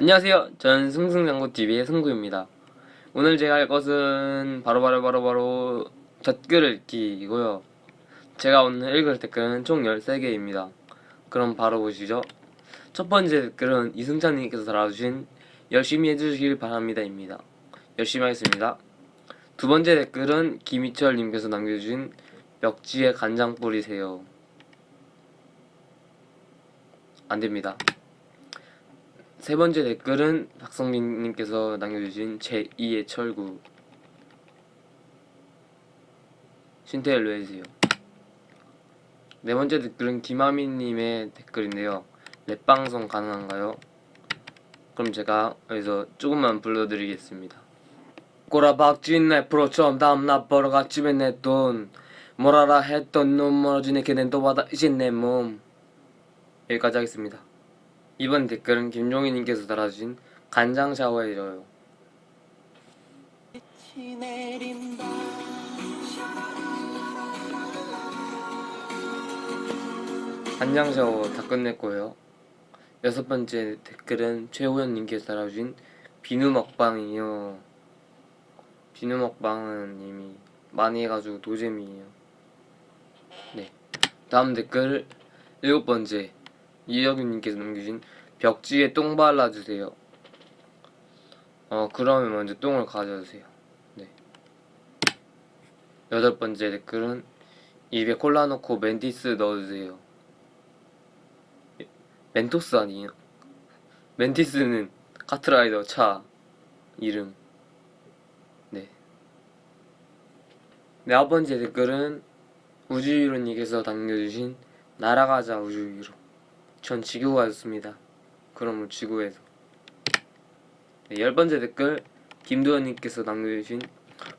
안녕하세요. 저는 승승장구TV의 승구입니다. 오늘 제가 할 것은 바로 바로 바로 바로 댓글 읽기이고요. 제가 오늘 읽을 댓글은 총 13개입니다. 그럼 바로 보시죠. 첫 번째 댓글은 이승찬님께서 달아주신 열심히 해주시길 바랍니다입니다. 열심히 하겠습니다. 두 번째 댓글은 김희철님께서 남겨주신 멱지에 간장 뿌리세요. 안 됩니다. 세 번째 댓글은 박성민님께서 남겨주신 제2의 철구 신태일로 해주세요. 네 번째 댓글은 김하민님의 댓글인데요. 랩방송 가능한가요? 그럼 제가 여기서 조금만 불러드리겠습니다. 꼬라박진 래프로 처음 다음나 벌어가 집에 내돈 뭐라라 했던 놈 멀어지네 걔는 또 받아 이제 내몸 여기까지 하겠습니다. 이번 댓글은 김종희님께서 달아주신 간장 샤워해줘요. 간장 샤워 다 끝냈고요. 여섯 번째 댓글은 최호연님께서 달아주신 비누 먹방이요. 비누 먹방은 이미 많이 해가지고 노잼이에요. 네. 다음 댓글 일곱 번째 이혁윤님께서 남겨주신 벽지에 똥 발라주세요. 어 그러면 먼저 똥을 가져주세요. 네. 여덟 번째 댓글은 입에 콜라 넣고 멘티스 넣어주세요. 예, 멘토스 아니에요? 멘티스는 카트라이더 차 이름. 네. 네 아홉 번째 댓글은 우주유로님께서 남겨주신 날아가자 우주유로. 전 지구가였습니다. 그럼 지구에서. 네, 열 번째 댓글 김도현님께서 남겨주신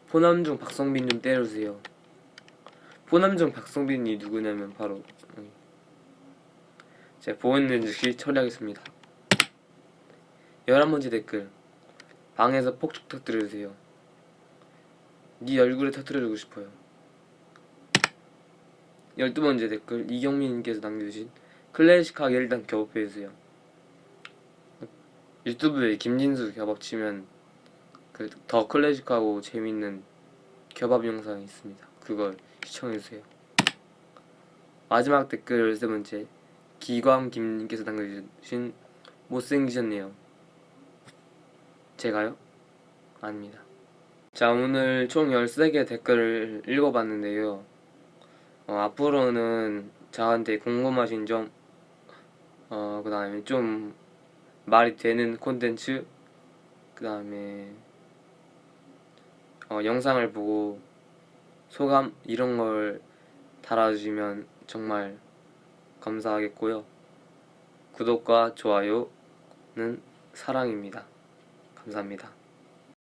포남중 박성빈 좀 때려주세요. 포남중 박성빈이 누구냐면 바로 여기. 제가 보였는 즉시 처리하겠습니다. 열한 번째 댓글 방에서 폭죽 터뜨려주세요. 네 얼굴에 터뜨려주고 싶어요. 열두 번째 댓글 이경민님께서 남겨주신 클래식하게 일단 겹업해주세요. 유튜브에 김진수 겹업 치면 그 더 클래식하고 재밌는 겹업 영상이 있습니다. 그걸 시청해주세요. 마지막 댓글 열세 번째 기광 김님께서 남겨주신 못생기셨네요. 제가요? 아닙니다. 자 오늘 총 13개 댓글을 읽어봤는데요. 어, 앞으로는 저한테 궁금하신 점, 어, 그 다음에 좀 말이 되는 콘텐츠, 그 다음에 어, 영상을 보고 소감 이런 걸 달아주시면 정말 감사하겠고요. 구독과 좋아요는 사랑입니다. 감사합니다.